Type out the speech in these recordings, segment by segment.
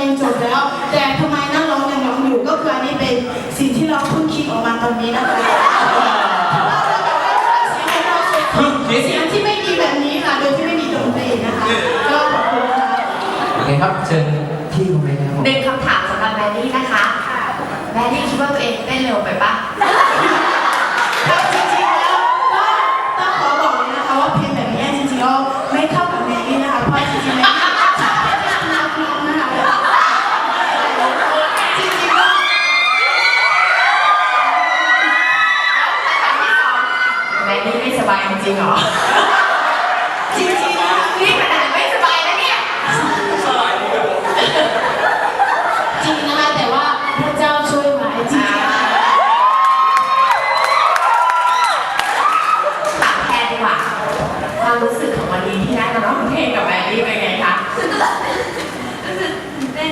เรีจบแล้ว แต่ทำไมนักร้องยังร้องอยู่ก็คืออันนี้เป็นสิ่งที่เราเพิ่งคิดออกมาตอนนี้นะคะเสียงที่ไม่ดีแบบนี้ค่ะ โดยที่ไม่มีดนตรีนะคะก็ขอบคุณนะคะโอเคครับเชิญที่คุณแม่ครับหนึ่งคำถามสำหรับแมรี่นะคะแมรี่คิดว่าตัวเองเต้นเร็วไปปะ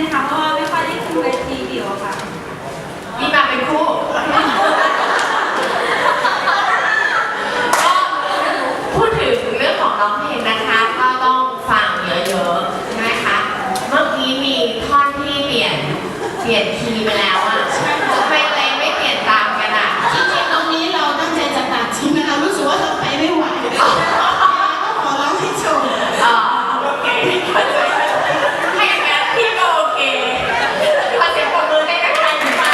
นเต้นนะคะเพราะว่าไม่ค่อยได้ขึ้นเวทีเดี่ยวอะค่ะ นี่มาเป็นคู่ก็พูดถึงเรื่องของร้องเพลงนะคะ ก็ต้องฟังเยอะๆใช่ไหมคะ เมื่อกี้มีท่อนที่เปลี่ยนเปลี่ยนคีย์ไปแล้วอะทำไมตัวเองไม่เปลี่ยนตามกันอะ จริงๆตรงนี้เราตั้งใจจะตัดทิ้งนะคะรู้สึกว่าเราไปไม่ไหวต้องขอร้องให้จบ อ๋อโอเคให้อย่างนั้นพี่ก็โอเคขอเสียงปรบมือให้นักการศึกษา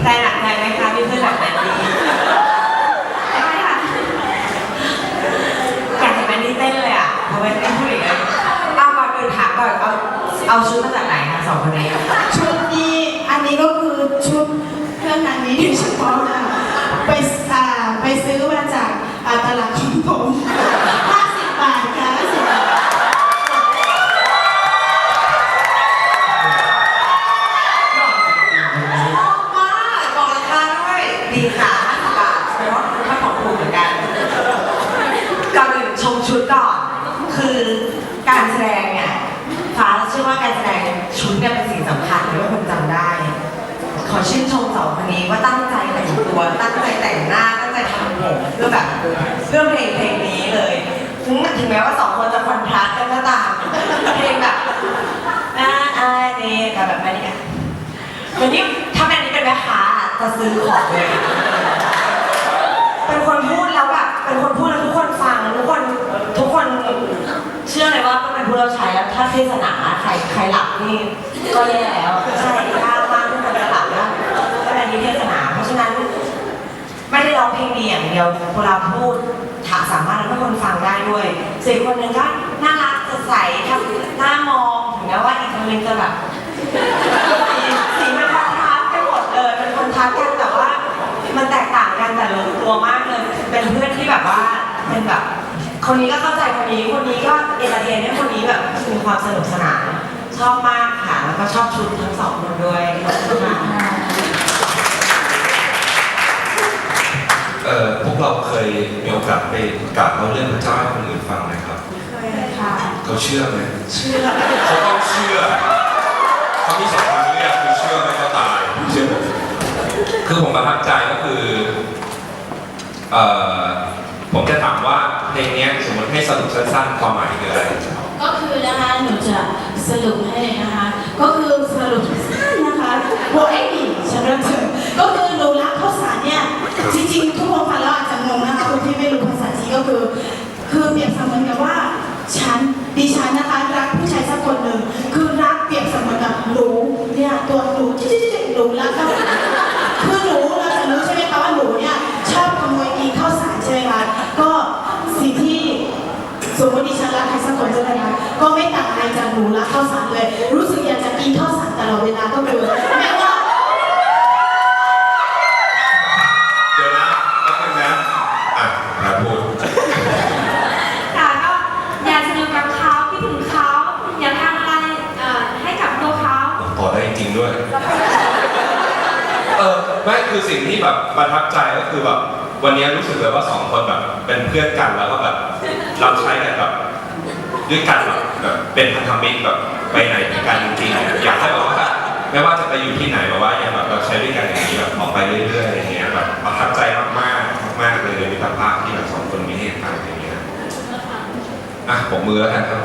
แพรหนักใจไหมคะมีเพื่อนแบบแมนดี้ ได้ค่ะ อยากเห็นแมนดี้เต้นเลยอะทำไมไม่พูดอีกเลยเอา ก่อนอื่นถามก่อนเอาเอาชุดมาจากไหนคะสองคนนี้ชุดนี้อันนี้ก็คือชุดเครื่องงานนี้โดยเฉพาะค่ะไปอ่าไปซื้อมาจากอ่าตลาดของผม50บาทค่ะ50บาทชอบมากบอกราคาด้วยดีค่ะ50บาทแสดงว่าคุณค่าของถูกเหมือนกันก่อนอื่นชมชุดก่อน คือการแสดงเนี่ยฟ้าเชื่อว่าการแสดงชุดเนี่ยเป็นสิ่งสำคัญที่ว่าคนจำได้ ข อชื่นชมสองคนนี้ว่าตั้งใจแต่งตัว ตั้งใจแต่งหน้า ตั้งใจทำผมเพื่อแบบเพื่อเพลงเพลงนี้เลย ถึงถึงแม้ว่าสองคนจะคอนทราสต์กันก็ตามเพลงแบบน่าอายดีกับแบบนี้อะวันนี้ถ้าแม่นี้เป็นแม่ค้าจะซื้อของเลยเป็นคนพูดแล้วแบบเป็นคนพูดแล้วทุกคนฟังทุกคนทุกคนเชื่อเลยว่าเป็นผู้เรับใช้แล้วถ้าเทศนาใครใครหลับนี่ก็แย่แล้วใช่คนจะหลับแล้วก็เป็นที่เทศนา เพราะฉะนั้น ไม่ได้ร้ องเพลงดีอย่างเดียวเวลาพูดถาสามารถทำให้คนฟังได้ด้วยส่วนคนหนึ่งก็น่ารักสดใสทำหน้ามองถึงแม้ว่าอีกคนหนึงจะแบบสีสีมันคอนทราสต์กันหมดเลยมันคอนทราสต์กันแต่ว่า มันแตกต่างกันแต่ลงตัวมากเลยเป็นเพื่อนที่แบบว่าเป็นแบบ คนนี้ก็เข้าใจคนนี้คนนี้ก็เอเตอร์เทนให้คนนี้แบบมีความสนุกสนานชอบมากค่ะแล้วก็ชอบชุดทั้งสองคนด้วยขอบคุณค่ะ เอ่อพวกเราเคยมีโอกาสไปกราบเล่าเรื่องพระเจ้าให้คนอื่นฟังไหมครับเคยค่ะเขาเชื่อไหมเชื่อเขาต้องเชื่อเขามีสองทางเลือกคือเชื่อไม่ก็ตายเชื่อผมคือผมประทับใจก็คือเอ่อผมจะถามว่าเพลงเนี้ยสมมติให้สรุปสั้นๆความหมายคืออะไรก็คือนะคะหนูจะสรุปให้นะคะ ก็คือสรุป คือเปรียบเสมือนกับว่าฉันดิฉันนะคะรักผู้ชายสักคนหนึ่งคือรักเปรียบเสมือนกับหนูเนี่ยตัวหนูจิ๊ดๆๆหนูรักข้าวสารคือหนูเราจะรู้ใช่ไหมคะว่าหนูเนี่ยชอบขโมยกินข้าวสารใช่ไหมคะก็สิ่งที่สมมติดิฉันรักใครสักคนใช่ไหมคะก็ไม่ต่างอะไรจากหนูรักข้าวสารเลย รู้สึกอยากจะกินข้าวสารตลอดเวลาก็คือแม้ว่า เดี๋ยวนะแป๊บนึงนะอะนะพูด ค่ะก็อยากสนุกกับเขาคิดถึงเขาอยากทำอะไรเอ่อให้กับตัวเขา ต่อได้จริงด้วย เออไม่ คือสิ่งที่แบบประทับใจก็คือแบบวันนี้รู้สึกเลยว่าสองคนแบบเป็นเพื่อนกันแล้วก็แบบเราใช้กันแบบด้วยกันแบบแบบเป็นพันธมิตรแบบไปไหนด้วยกันจริงๆอยากให้แบบว่าไม่ว่าจะไปอยู่ที่ไหนแบบว่าอย่างแบบเราใช้ด้วยกันอย่างนี้แบบออกไปเรื่อยๆอย่างเงี้ยแบบประทับใจมากๆมากๆเลยในมิตรภาพที่แบบสองคนมีให้กันอย่างเงี้ยอะผมมือแล้วกันครับ